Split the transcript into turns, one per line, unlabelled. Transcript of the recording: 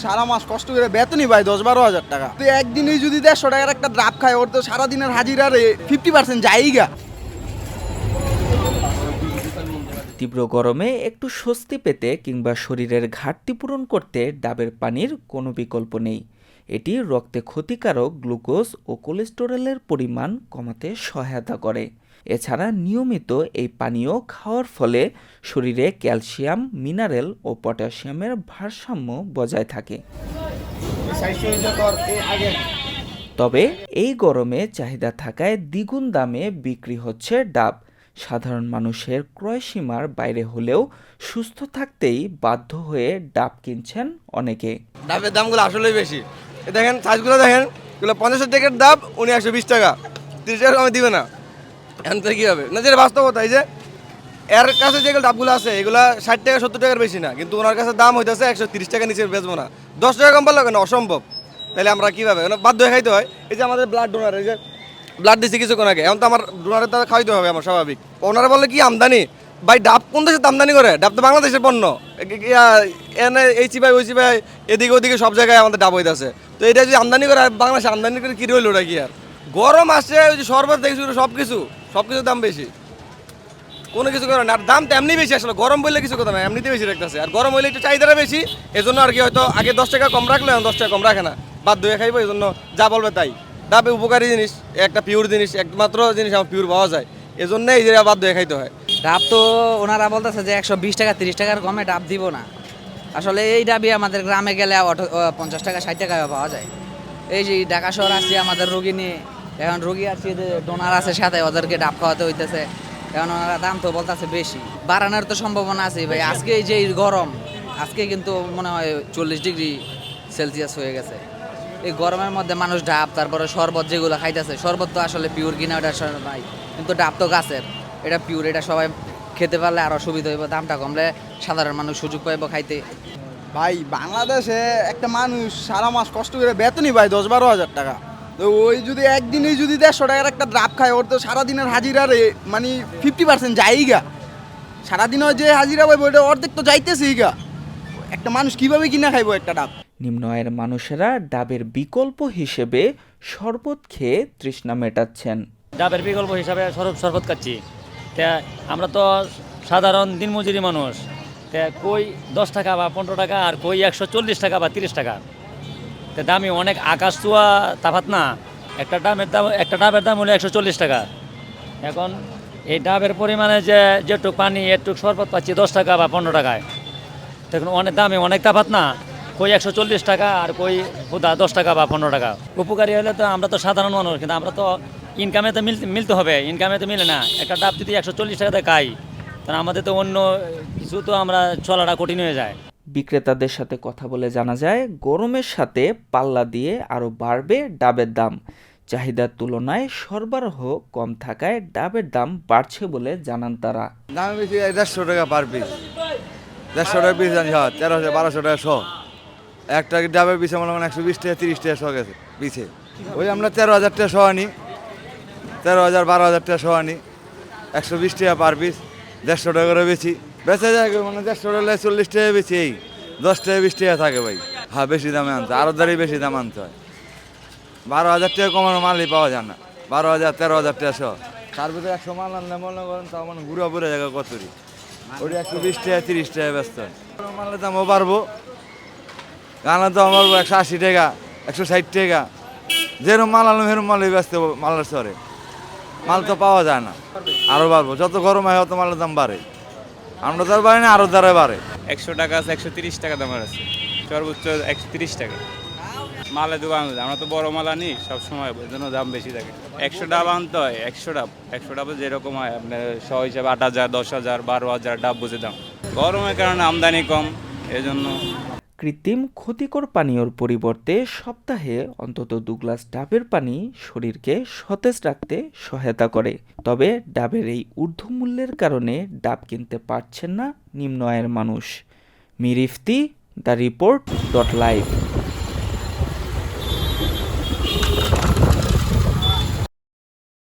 সারা মাস কষ্ট করে বেতনই পায় দশ বারো হাজার টাকা। তো একদিনই যদি দেড়শো টাকার একটা ড্রাপ খায়, ওর তো সারাদিনের হাজিরার ফিফটি পার্সেন্ট যায়গা
তীব্র গরমে একটু স্বস্তি পেতে কিংবা শরীরের ঘাটতি পূরণ করতে ডাবের পানির কোনো বিকল্প নেই। এটি রক্তে ক্ষতিকারক গ্লুকোজ ও কোলেস্টেরলের পরিমাণ কমাতে সহায়তা করে। এছাড়া নিয়মিত এই পানীয় খাওয়ার ফলে শরীরে ক্যালসিয়াম, মিনারেল ও পটাশিয়ামের ভারসাম্য বজায় থাকে। তবে এই গরমে চাহিদা থাকায় দ্বিগুণ দামে বিক্রি হচ্ছে ডাব। সাধারণ মানুষের ক্রয়সীমার বাইরে হলেও সুস্থ থাকতেই বাধ্য হয়ে ডাব কিনছেন অনেকে।
ডাবের দামগুলো আসলেই বেশি। দেখেন সাইজগুলো দেখেন পঞ্চাশ টাকার দাম উনি একশো বিশ টাকা। তিরিশ টাকা আমি দিবে না। এখন কী হবে? না, যেটা বাস্তবতা এই যে এর কাছে যেগুলো ডাবগুলো আছে, এগুলো ষাট টাকা, সত্তর টাকার বেশি না, কিন্তু ওনার কাছে দাম হইতেছে একশো তিরিশ টাকা নিচে বেচবো না। দশ টাকা কম পারল কেন? অসম্ভব। তাহলে আমরা কীভাবে? বাধ্য হয়ে খাইতে হয়। এই যে আমাদের ব্লাড ডোনার এই যে ব্লাড দিচ্ছি কিছুক্ষণ আগে, এখন তো আমার ডোনারের তাদের খাইতে হবে আমার স্বাভাবিক। ওনারা বলে কি, আমদানি? ভাই, ডাব কোন দেশে আমদানি করে? ডাব তো বাংলাদেশের পণ্য। এনে, এই চিপাই, ওই চিপাই, এদিকে ওদিকে সব জায়গায় আমাদের ডাব হইতেছে। তো এটা যদি আমদানি করে বাংলাদেশে আমদানি করে কি রইল ওটা কি আর? গরম আসছে ওই যে শরবত থেকে শুরু সব কিছু সব কিছুর দাম বেশি। কোনো কিছু করে না, আর দাম তো এমনি বেশি আসলে, গরম বললে কিছু কথা না এমনিতে বেশি রাখতেছে। আর গরম হইলে একটু চাহিদাটা বেশি, এজন্য আর কি হয়তো আগে দশ টাকা কম রাখলে দশ টাকা কম রাখে না। বাদ হয়ে খাইবো এই জন্য যা বলবে তাই। ডাবে উপকারী জিনিস, একটা পিওর জিনিস, একমাত্র জিনিস আমার পিওর পাওয়া যায়। এজন্য এই যে বাদ হয়ে খাইতে হয়।
ডাব তো ওনারা বলতেছে যে একশো বিশ টাকা, তিরিশ টাকার কমে ডাব দিব না। আসলে এই ডাবই আমাদের গ্রামে গেলে পঞ্চাশ টাকা, ষাট টাকা পাওয়া যায়। এই যে ঢাকা শহর আসছি আমাদের রোগী নিয়ে এখন রোগী আছে যে ডোনার আছে সাথে ওদেরকে ডাব খাওয়াতে হইতেছে। এখন ওনারা দাম তো বলতেছে বেশি। বাড়ানোর তো সম্ভাবনা আছে ভাই। আজকে এই যে গরম আজকে কিন্তু মনে হয় চল্লিশ ডিগ্রি সেলসিয়াস হয়ে গেছে। এই গরমের মধ্যে মানুষ ডাব তারপরে শরবত যেগুলো খাইতেছে শরবত তো আসলে পিওর কিনা ওটা নাই। কিন্তু ডাব তো গাছের। এটা পিওর এটা সবাই খেতে পারলে আরও সুবিধা হইব দামটা কমলে সাধারণ মানুষ সুযোগ পাইব খাইতে।
ভাই বাংলাদেশে একটা মানুষ সারা মাস কষ্ট করে বেতনই ভাই দশ বারো হাজার টাকা। তো ওই যদি একদিনই যদি দেড়শো টাকার একটা ড্রাপ খায় ওর তো সারাদিনের হাজিরার মানে ফিফটি পার্সেন্ট যায়গা। সারাদিনে যে হাজিরা পাইবো ওটা অর্ধেক তো যাইতেছেই গা। একটা মানুষ কীভাবে কিনা খাইবো একটা ডাব
নিম্ন আয়ের মানুষেরা ডাবের বিকল্প হিসেবে শরবত খেয়ে তৃষ্ণা মেটাচ্ছেন।
ডাবের বিকল্প হিসাবে শরবত শরবত খাচ্ছি। তা আমরা তো সাধারণ দিনমজুরি মানুষ। তা কই দশ টাকা বা পনেরো টাকা আর কই একশো চল্লিশ টাকা বা তিরিশ টাকা। তা দামি অনেক আকাশ চুয়া তাফাত না। একটা ডাবের দাম একটা ডাবের দাম হলো একশো চল্লিশ টাকা। এখন এই ডাবের পরিমাণে যে যেটুক পানি, এটুক শরবত পাচ্ছি দশ টাকা বা পনেরো টাকায়। দেখুন, অনেক দামে, অনেক তাফাত না। কই একশো চল্লিশ টাকা আর কই হুদা দশ টাকা বা পনেরো টাকা। উপকারী হলে তো আমরা তো সাধারণ মানুষ, কিন্তু আমরা তো ইনকামে তো মিলতে মিলতে হবে। ইনকামে তো মিলে না। একটা ডাব যদি একশো চল্লিশ টাকাতে খাই, তাহলে আমাদের তো অন্য কিছু তো আমরা চলাটা কঠিন হয়ে যায়।
বিক্রেতাদের সাথে কথা বলে জানা যায়, গরমের সাথে পাল্লা দিয়ে আরও বাড়বে ডাবের দাম। চাহিদার তুলনায় সরবরাহ কম থাকায় ডাবের দাম বাড়ছে বলে জানান তারা।
দাম বেশি দেড়শো টাকা পার পিস। দেড়শো টাকা পিস জানি হ্যাঁ তেরো হাজার, বারোশো টাকা শো একটা ডাবের পিছে মনে হয় একশো বিশ টাকা, তিরিশ টাকা শো গেছে পিছে ওই আমরা তেরো হাজার টাকা শো আনি। তেরো হাজার, বারো হাজার টাকা শো আনি। একশো বিশ টাকা পার পিস, দেড়শো টাকা করে বেশি। বেচা যায় মানে দেড়শো টাকা চল্লিশ টাকা বেশি এই দশ টাকা, বিশ টাকা থাকে ভাই। হ্যাঁ বেশি দামে আনতে আরও দাঁড়িয়ে বেশি দাম আনতে হয়। বারো হাজার টাকা কমানো মালই পাওয়া যায় না। বারো হাজার, তেরো হাজার টাকা শো তার ভিতরে একশো মাল আনলে মনে করেন তাও মানে ঘুরা পুরে জায়গা কতরি। ওটা একশো বিশ টাকা, তিরিশ টাকা ব্যস্ত। মালের দামও বাড়বো। গানের দাম বাড়বো, একশো আশি টাকা, একশো ষাট টাকা। যেরকম মাল আনলাম, সেরকম মালই ব্যস্ত মালের শহরে মাল তো পাওয়া যায় না। আরও বাড়বো। যত গরম হয়, তত মালের দাম বাড়ে। আমরা তো আর বাড়ি না আরও দ্বারা বাড়ে।
একশো টাকা আছে, একশো তিরিশ টাকা দামের আছে। সর্বোচ্চ একশো তিরিশ টাকা। মালের দোকান। আমরা তো বড় মাল আনি সবসময়, ওই জন্য দাম বেশি থাকে। একশো ডাব আনতে হয়, একশো ডাব। একশো ডাবে যেরকম হয়, আপনার শ হিসাবে আট হাজার, দশ হাজার, বারো হাজার ডাব বুঝে দাম গরমের কারণে আমদানি কম, এজন্য
কৃত্রিম ক্ষতিকর পানীয়র পরিবর্তে সপ্তাহে অন্তত দু গ্লাস ডাবের পানি শরীরকে সতেজ রাখতে সহায়তা করে। তবে ডাবের এই ঊর্ধ্বমূল্যের কারণে ডাব কিনতে পারছেন না নিম্ন আয়ের মানুষ। মিরিফতি, দ্য রিপোর্ট ডট লাইভ।